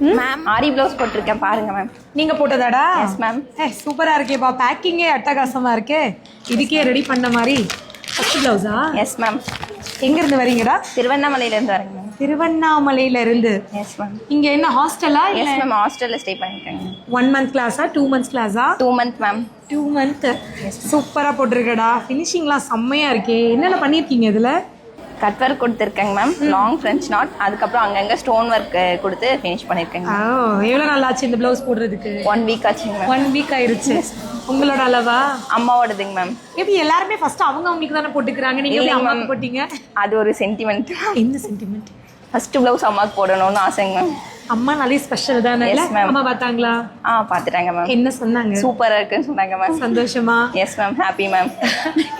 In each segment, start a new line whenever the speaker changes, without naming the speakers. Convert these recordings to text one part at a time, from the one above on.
Ma'am ஆரி blouse போட்டிருக்கேன். பாருங்க ma'am
நீங்க போட்டதாடா?
எஸ் மேம்
ஏ சூப்பரா இருக்கேப்பா பேக்கிங்கே அட்டகாசமா இருக்கே. இதுக்கே ரெடி பண்ண மாதிரி. ஃபர்ஸ்ட் பிளவுஸா
எஸ் மேம்
எங்க இருந்து வரீங்கடா?
திருவண்ணாமலையிலேருந்து வரேங்க மேம்
திருவண்ணாமலையில இருந்து
எஸ் மேம்
இங்க என்ன ஹாஸ்டலா
எஸ் மேம் ஹாஸ்டலில் ஸ்டே பண்ணியிருக்கேங்க
ஒன் மந்த் கிளாஸா டூ மந்த்ஸ் கிளாஸா
two month ma'am
two month சூப்பரா போட்டிருக்கடா. ஃபினிஷிங்லாம் செம்மையா இருக்கே. என்னென்ன பண்ணிருக்கீங்க இதுல?
கட் ஒர்க் கொடுத்துருக்கேங்க மேம் லாங் ஃப்ரெஞ்ச் நாட் அதுக்கப்புறம் அங்கங்கே ஸ்டோன் ஒர்க் கொடுத்து ஃபினிஷ் பண்ணியிருக்கேங்க
ஓ எவ்வளவு நாள் ஆச்சு இந்த பிளவுஸ் போடுறதுக்கு?
ஒன் வீக் ஆச்சுங்க மேம்
ஒன் வீக் ஆயிருச்சு. உங்களோட அளவா?
அம்மாவோடதுங்க மேம்
எப்படி எல்லாருமே ஃபர்ஸ்ட் அவங்க அவங்களுக்கு தானே போட்டுக்கிறாங்க? நீங்க
ma'am.
போட்டீங்க?
அது ஒரு சென்டிமெண்ட்
என்ன சென்டிமெண்ட்
ஃபர்ஸ்ட் ப்ளவுஸ் அம்மாவுக்கு போடணும்னு ஆசைங்க மேம்
அம்மா நல்ல ஸ்பெஷல் தானே. அம்மா பார்த்தாங்களா?
ஆ பார்த்துட்டாங்க மேம்
என்ன சொன்னாங்க?
சூப்பராக இருக்குன்னு சொன்னாங்க மேம்
சந்தோஷமா?
எஸ் மேம் ஹாப்பி மேம்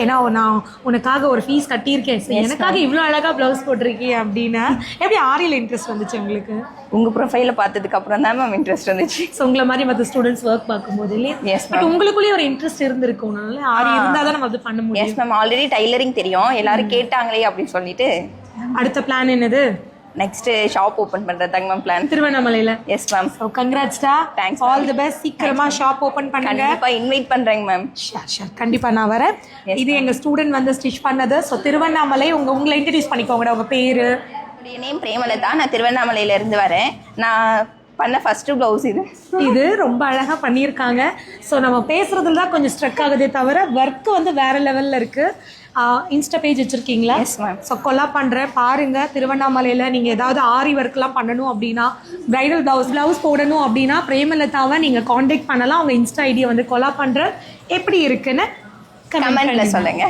ஏன்னா நான் உனக்காக ஒரு ஃபீஸ் கட்டியிருக்கேன். எனக்காக இவ்வளோ அழகா பிளவுஸ் போட்டிருக்கீங்க அப்படின்னா எப்படி ஆரியில் இன்ட்ரெஸ்ட் வந்துச்சு உங்களுக்கு?
உங்கள் ப்ரொஃபைலை பார்த்ததுக்கு அப்புறம் தான் மேம் இன்ட்ரெஸ்ட் வந்துச்சு.
ஸோ உங்களை மாதிரி மற்ற ஸ்டூடெண்ட்ஸ் ஒர்க் பார்க்கும்போது இல்லையா?
Yes,
பட் உங்களுக்குள்ளேயே ஒரு இன்ட்ரெஸ்ட் இருந்திருக்கும். ஆரி இருந்தால் தான் நம்ம அது பண்ண முடியும்.
எஸ் மேம் ஆல்ரெடி டைலரிங் தெரியும். எல்லாரும் கேட்டாங்களே அப்படின்னு சொல்லிட்டு.
அடுத்த பிளான் என்னது?
நெக்ஸ்ட் ஷாப் ஓப்பன் பண்ணுறதாங்க மேம் பிளான்
திருவண்ணாமலையில?
எஸ் மேம்
ஸோ கங்க்ராட்ஸ்டா
Thanks,
ஆல் தி பெஸ்ட் சீக்கிரமா ஷாப் ஓபன் பண்ணுங்க.
கண்டிப்பாக இன்வைட் பண்ணுறேங்க மேம்
ஷூர் ஷூர் கண்டிப்பா நான் வரேன். இது எங்க ஸ்டூடெண்ட் வந்து ஸ்டிச் பண்ணது. ஸோ திருவண்ணாமலை உங்க உங்களை இன்ட்ரடியூஸ் பண்ணிக்கோங்கடா. உங்க பேரு?
என்னுடைய நேம் பிரேமலதா. நான் திருவண்ணாமலையில இருந்து வரேன். நான் பண்ண ஃபர்ஸ்ட் ப்ளவுஸ் இது.
இது ரொம்ப அழகா பண்ணியிருக்காங்க. ஸோ நம்ம பேசுறதுல தான் கொஞ்சம் ஸ்ட்ரக் ஆகுதே தவிர ஒர்க் வந்து வேற லெவல்ல இருக்கு. இன்ஸ்டா பேஜ் வச்சிருக்கீங்களா?
எஸ் மேம்
ஸோ கொலா பண்ணுறேன் பாருங்க திருவண்ணாமலையில் நீங்கள் ஏதாவது ஆரி ஒர்க்லாம் பண்ணணும் அப்படின்னா பிரைடல் ப்ளவுஸ் ப்ளவுஸ் போடணும் அப்படின்னா பிரேமலதாவை நீங்கள் காண்டாக்ட் பண்ணலாம். அவங்க இன்ஸ்டா ஐடியை வந்து கொலா பண்ணுறேன் எப்படி இருக்குன்னு
கமெண்ட்ல சொல்லுங்க.